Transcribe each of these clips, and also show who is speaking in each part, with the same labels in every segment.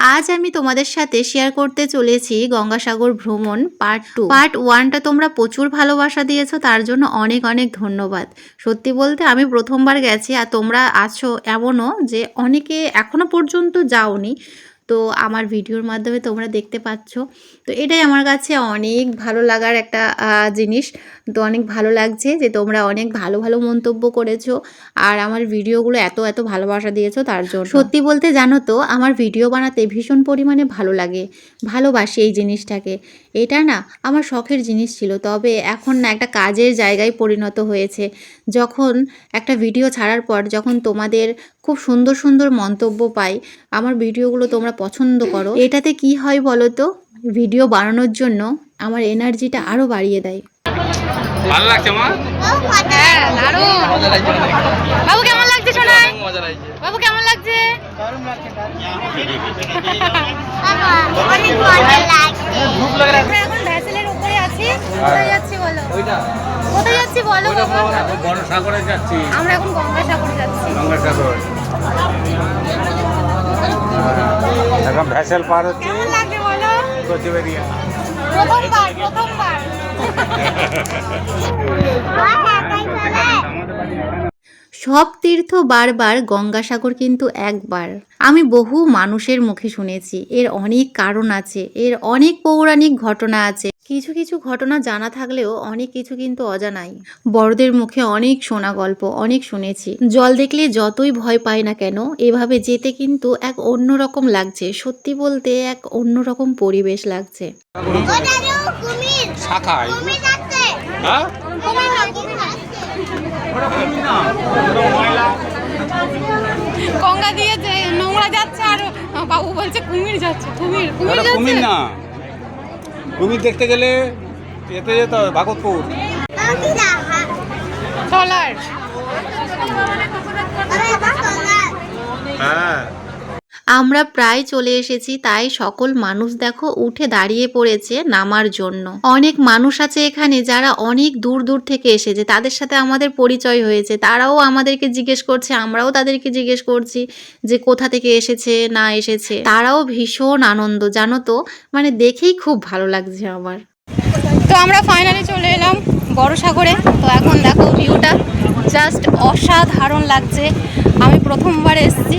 Speaker 1: আজ আমি তোমাদের সাথে শেয়ার করতে চলেছি গঙ্গাসাগর ভ্রমণ পার্ট টু পার্ট ওয়ানটা তোমরা প্রচুর ভালোবাসা দিয়েছ, তার জন্য অনেক অনেক ধন্যবাদ। সত্যি বলতে আমি প্রথমবার গেছি আর তোমরা আছো এমনও যে অনেকে এখনও পর্যন্ত যাওনি। তো আমার ভিডিওর মাধ্যমে তোমরা দেখতে পাচ্ছ। তো এটাই আমার কাছে অনেক ভালো লাগার একটা জিনিস। তো অনেক ভালো লাগছে যে তোমরা অনেক ভালো ভালো মন্তব্য করেছ আর আমার ভিডিওগুলো এত এত ভালোবাসা দিয়েছ তার জন্য। সত্যি বলতে জানো তো, আমার ভিডিও বানাতে ভীষণ পরিমাণে ভালো লাগে। ভালোবাসি এই জিনিসটাকে। এটা না আমার শখের জিনিস ছিল। তবে এখন না একটা কাজের জায়গায় পরিণত হয়েছে। যখন একটা ভিডিও ছাড়ার পর যখন তোমাদের খুব সুন্দর সুন্দর মন্তব্য পাই, আমার ভিডিওগুলো তোমরা পছন্দ করো। এটাতে কি হয় বলো তো? ভিডিও বানানোর জন্য আমার এনার্জিটা আরও বাড়িয়ে দেয়।
Speaker 2: ভালো লাগছে মা?
Speaker 3: হ্যাঁ দারুণ। বাবু কেমন লাগছে
Speaker 2: লাগছে।
Speaker 3: বাবু কেমন লাগছে? আমরা এখন ভ্যাসেলের উপরে আছি। কোথায় যাচ্ছি বলো? কোথায় যাচ্ছি বলো
Speaker 2: বড় সাগরে যাচ্ছি।
Speaker 3: আমরা এখন গঙ্গাসাগর যাচ্ছি।
Speaker 2: গঙ্গাসাগর এখন ভ্যাসেল পার হচ্ছে।
Speaker 3: কেমন
Speaker 2: কোচবেরিয়া
Speaker 1: সব তীর্থ বারবার গঙ্গাসাগর কিন্তু একবার। আমি বহু মানুষের মুখে শুনেছি, এর অনেক কারণ আছে, এর অনেক পৌরাণিক ঘটনা আছে কিছু কিছু ঘটনা জানা থাকলেও অনেক কিছু কিন্তু অজানাই। বড়দের মুখে অনেক শোনা গল্প অনেক শুনেছি। জল দেখলে যতই ভয় পায় না কেন এভাবে যেতে কিন্তু এক অন্যরকম লাগছে। সত্যি বলতে এক অন্যরকম পরিবেশ লাগছে।
Speaker 2: হ্যাঁ?
Speaker 3: গঙ্গা দিয়ে নোংরা যাচ্ছে আর বাবু বলছে কুমির যাচ্ছে কুমির কুমির যাচ্ছে
Speaker 2: কুমির না। কুমির দেখতে গেলে এতে যেতে হবে ভাগতপুর
Speaker 3: ট্রলার
Speaker 2: হ্যাঁ
Speaker 1: আমরা প্রায় চলে এসেছি, তাই সকল মানুষ দেখো উঠে দাঁড়িয়ে পড়েছে নামার জন্য। অনেক মানুষ আছে এখানে যারা অনেক দূর দূর থেকে এসেছে, তাদের সাথে আমাদের পরিচয় হয়েছে। তারাও আমাদেরকে জিজ্ঞেস করছে, আমরাও তাদেরকে জিজ্ঞেস করছি যে কোথা থেকে এসেছে, না এসেছে। তারাও ভীষণ আনন্দ, জানো তো? মানে দেখেই খুব ভালো লাগছে আমার।
Speaker 3: তো আমরা ফাইনালি চলে এলাম বড় সাগরে। তো এখন দেখো ভিউটা জাস্ট অসাধারণ লাগছে। আমি প্রথমবার এসেছি।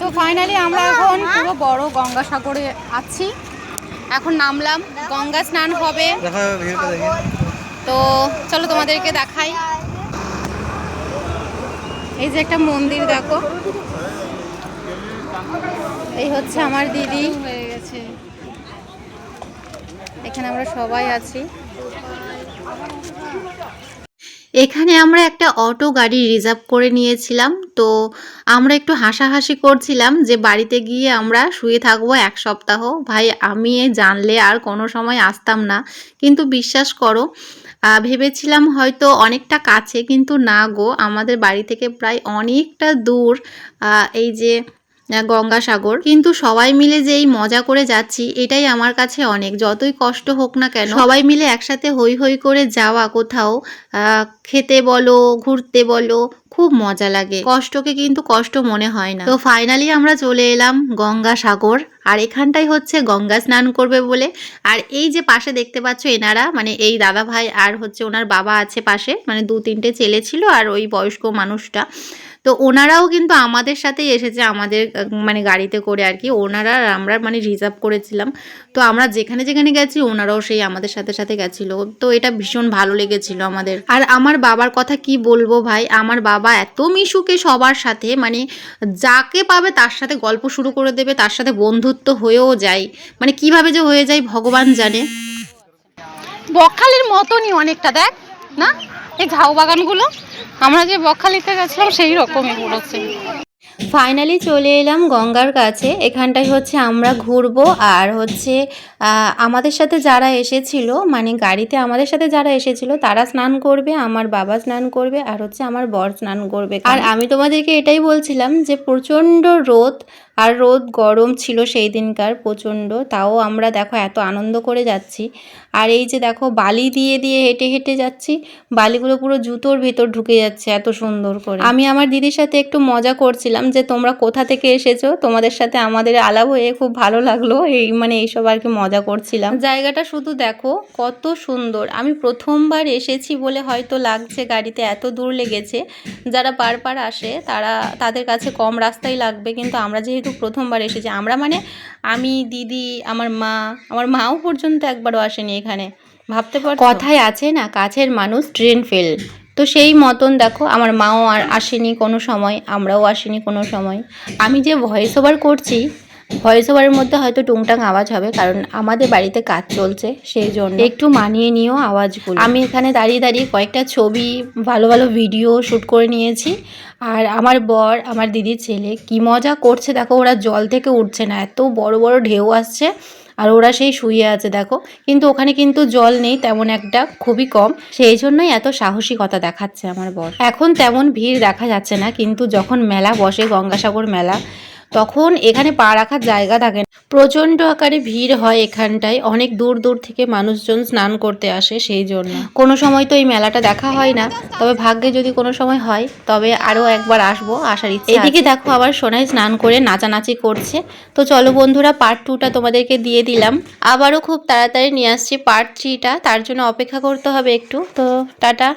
Speaker 3: তো ফাইনালি আমরা এখন পুরো বড় গঙ্গাসাগরে আছি। এখন নামলাম। গঙ্গা স্নান হবে। তো চলো তোমাদেরকে দেখাই। এই যে একটা মন্দির দেখো। এই হচ্ছে আমার দিদি। হয়ে গেছে এখানে আমরা সবাই আছি।
Speaker 1: এখানে আমরা একটা অটো গাড়ি রিজার্ভ করে নিয়েছিলাম। তো আমরা একটু হাসাহাসি করছিলাম যে বাড়িতে গিয়ে আমরা শুয়ে থাকব এক সপ্তাহ। ভাই, আমি জানলে আর কোনো সময় আসতাম না। কিন্তু বিশ্বাস করো ভেবেছিলাম হয়তো অনেকটা কাছে, কিন্তু না গো। আমাদের বাড়ি থেকে প্রায় অনেকটা দূর। এই যে গঙ্গাসাগর কিন্তু সবাই মিলে যে এই মজা করে যাচ্ছি, এটাই আমার কাছে অনেক। যতই কষ্ট হোক না কেন, সবাই মিলে একসাথে হই হই করে যাওয়া কোথাও খেতে বলো, ঘুরতে বলো, খুব মজা লাগে। কষ্টকে কিন্তু কষ্ট মনে হয় না। তো ফাইনালি আমরা চলে এলাম গঙ্গাসাগর আর এখানটাই হচ্ছে গঙ্গা স্নান করবে বলে। আর এই যে পাশে দেখতে পাচ্ছ এনারা মানে এই দাদা ভাই আর হচ্ছে ওনার বাবা আছে পাশে মানে দু তিনটে ছেলে ছিল আর ওই বয়স্ক মানুষটা। তো ওনারাও কিন্তু আমাদের সাথেই এসেছে আমাদের মানে গাড়িতে করে আর কি। ওনারা আমরা মানে রিজার্ভ করেছিলাম। তো আমরা যেখানে যেখানে গেছি, ওনারাও সেই আমাদের সাথে সাথে গেছিল। তো এটা ভীষণ ভালো লেগেছিল আমাদের। আর আমার বাবার কথা কি বলব ভাই? আমার বাবা এত মিশুকে সবার সাথে মানে যাকে পাবে তার সাথে গল্প শুরু করে দেবে, তার সাথে বন্ধুত্ব হয়েও যায়। মানে কীভাবে যে হয়ে যায়, ভগবান জানে।
Speaker 3: বকখালির মতনই অনেকটা, দেখ, না? এই ঝাউ বাগানগুলো আমরা যে বকখালিতে গেছিলাম সেই রকমই same।
Speaker 1: ফাইনালি চলে এলাম গঙ্গার কাছে। এখানটায় হচ্ছে আমরা ঘুরবো আর হচ্ছে আমাদের সাথে যারা এসেছিল মানে গাড়িতে আমাদের সাথে যারা এসেছিল তারা স্নান করবে আমার বাবা স্নান করবে আর হচ্ছে আমার বর স্নান করবে আর আমি তোমাদেরকে এটাই বলছিলাম যে প্রচণ্ড রোদ আর রোদ গরম ছিল সেই দিনকার প্রচণ্ড তাও আমরা দেখো এত আনন্দ করে যাচ্ছি। আর এই যে দেখো বালি দিয়ে দিয়ে হেঁটে হেঁটে যাচ্ছি বালিগুলো পুরো জুতোর ভেতর ঢুকে যাচ্ছে এত সুন্দর করে। আমি আমার দিদির সাথে একটু মজা করছিলাম যে, তোমরা কোথা থেকে এসেছ? তোমাদের সাথে আমাদের আলাপ হয়ে খুব ভালো লাগল। এই মানে এইসব আর কি মজা করছিলাম। জায়গাটা শুধু দেখো, কত সুন্দর। আমি প্রথমবার এসেছি বলে হয়তো লাগছে গাড়িতে এত দূর লেগেছে। যারা বারবার আসে, তারা, তাদের কাছে কম রাস্তাই লাগবে। কিন্তু আমরা যেহেতু প্রথমবার এসেছি, আমরা মানে আমি, দিদি, আমার মা, আমার মাও পর্যন্ত একবারও আসেনি এখানে। ভাবতে পার কথায় আছে না, কাছের মানুষ ট্রেন ফেল। তো সেই মতন দেখো আমার মাও আর আসেনি কোনো সময় আমরাও আসিনি কোনো সময়। আমি যে ভয়েস ওভার করছি ভয়েস ওভারের মধ্যে হয়তো টুংটাং আওয়াজ হবে কারণ আমাদের বাড়িতে কাজ চলছে সেই জন্য। একটু মানিয়ে নিও আওয়াজগুলো। আমি এখানে দাঁড়িয়ে দাঁড়িয়ে কয়েকটা ছবি ভালো ভালো ভিডিও শ্যুট করে নিয়েছি। আর আমার বর আমার দিদির ছেলে কি মজা করছে দেখো ওরা জল থেকে উঠছে না এত বড় বড় ঢেউ আসছে। আর ওরা সেই শুয়ে আছে, দেখো। কিন্তু ওখানে কিন্তু জল নেই, তেমন একটা খুবই কম। সেই জন্যই এত সাহসিকতা দেখাচ্ছে আমার বর। এখন তেমন ভিড় দেখা যাচ্ছে না, কিন্তু যখন মেলা বসে, গঙ্গাসাগর মেলা তখন এখানে পা রাখার জায়গা থাকে না। প্রচণ্ড আকারে ভিড় হয় এখানটায়। অনেক দূর দূর থেকে মানুষজন স্নান করতে আসে সেই জন্য। কোনো সময় তো এই মেলাটা দেখা হয় না। তবে ভাগ্যে যদি কোনো সময় হয়, তবে আরও একবার আসব আসার ইচ্ছে এদিকে দেখো আবার সোনায় স্নান করে নাচানাচি করছে। তো চলো বন্ধুরা পার্ট টুটা তোমাদেরকে দিয়ে দিলাম। আবারও খুব তাড়াতাড়ি নিয়ে আসছি পার্ট থ্রিটা তার জন্য অপেক্ষা করতে হবে একটু। তো টাটা।